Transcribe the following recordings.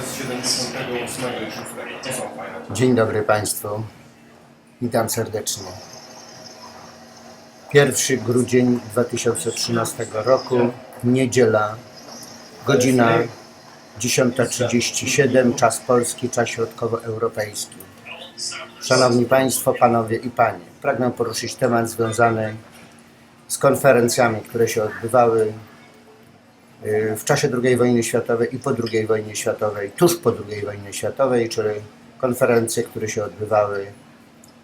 z 78 i 6. To są fajne. Dzień dobry Państwu. Witam serdecznie. 1 grudzień 2013 roku, niedziela, godzina 10.37, czas polski, czas środkowoeuropejski. Szanowni Państwo, Panowie i Panie, pragnę poruszyć temat związany z konferencjami, które się odbywały w czasie II wojny światowej i po II wojnie światowej, tuż po II wojnie światowej, czyli konferencje, które się odbywały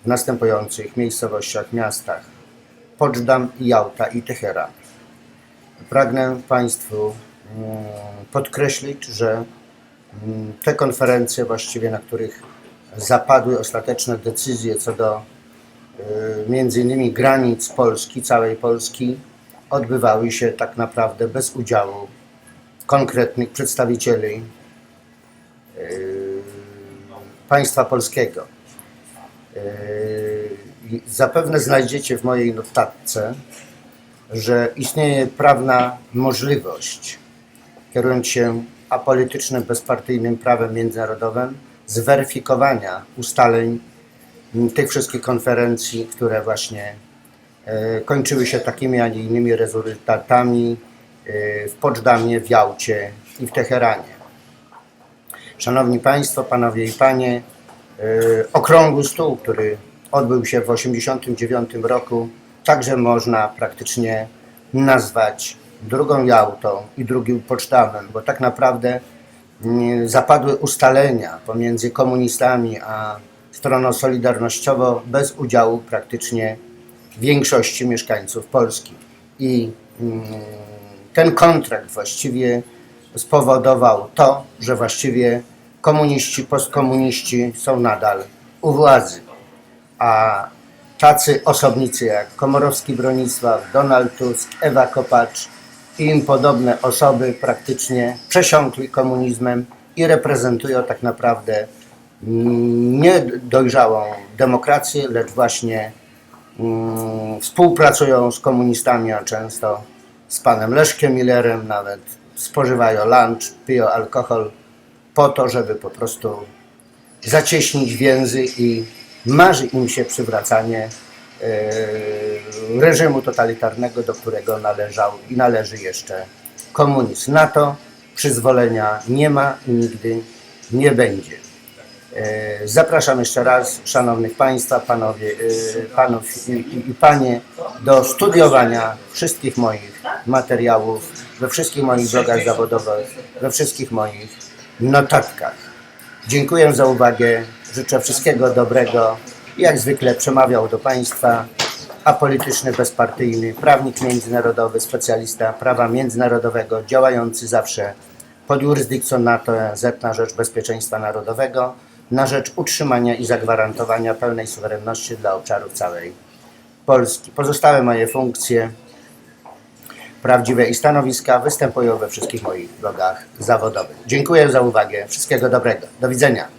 w następujących miejscowościach, miastach Poczdam, Jałta i Teheran. Pragnę Państwu mm, podkreślić, że mm, te konferencje właściwie, na których zapadły ostateczne decyzje co do y, między innymi granic Polski, całej Polski, odbywały się tak naprawdę bez udziału konkretnych przedstawicieli y, państwa polskiego. I Zapewne znajdziecie w mojej notatce, że istnieje prawna możliwość, kierując się apolitycznym, bezpartyjnym prawem międzynarodowym, zweryfikowania ustaleń tych wszystkich konferencji, które właśnie e, kończyły się takimi, a nie innymi rezultatami e, w Poczdamie, w Jałcie i w Teheranie. Szanowni Państwo, Panowie i Panie, e, okrągły stół, który odbył się w 1989 roku, także można praktycznie nazwać drugą Jałtą i drugim Poczdamem, bo tak naprawdę zapadły ustalenia pomiędzy komunistami a stroną solidarnościową bez udziału praktycznie większości mieszkańców Polski. I mm, ten kontrakt właściwie spowodował to, że właściwie komuniści, postkomuniści są nadal u władzy. A tacy osobnicy jak Komorowski Bronisław, Donald Tusk, Ewa Kopacz i im podobne osoby praktycznie przesiąkli komunizmem i reprezentują tak naprawdę mm, nie dojrzałą demokrację, lecz właśnie współpracują z komunistami, a często z panem Leszkiem Millerem, nawet spożywają lunch, piją alkohol po to, żeby po prostu zacieśnić więzy i marzy im się przywracanie e, reżimu totalitarnego, do którego należał i należy jeszcze komunizm. Na to przyzwolenia nie ma i nigdy nie będzie. E, Zapraszam jeszcze raz szanownych Państwa, panowie, e, panów i, i, i panie do studiowania wszystkich moich materiałów, we wszystkich moich blogach zawodowych, we wszystkich moich notatkach. Dziękuję za uwagę, życzę wszystkiego dobrego. Jak zwykle przemawiał do Państwa apolityczny, bezpartyjny, prawnik międzynarodowy, specjalista prawa międzynarodowego, działający zawsze pod jurysdykcją NATO ONZ na rzecz bezpieczeństwa narodowego, na rzecz utrzymania i zagwarantowania pełnej suwerenności dla obszarów całej Polski. Pozostałe moje funkcje prawdziwe i stanowiska występują we wszystkich moich blogach zawodowych. Dziękuję za uwagę. Wszystkiego dobrego. Do widzenia.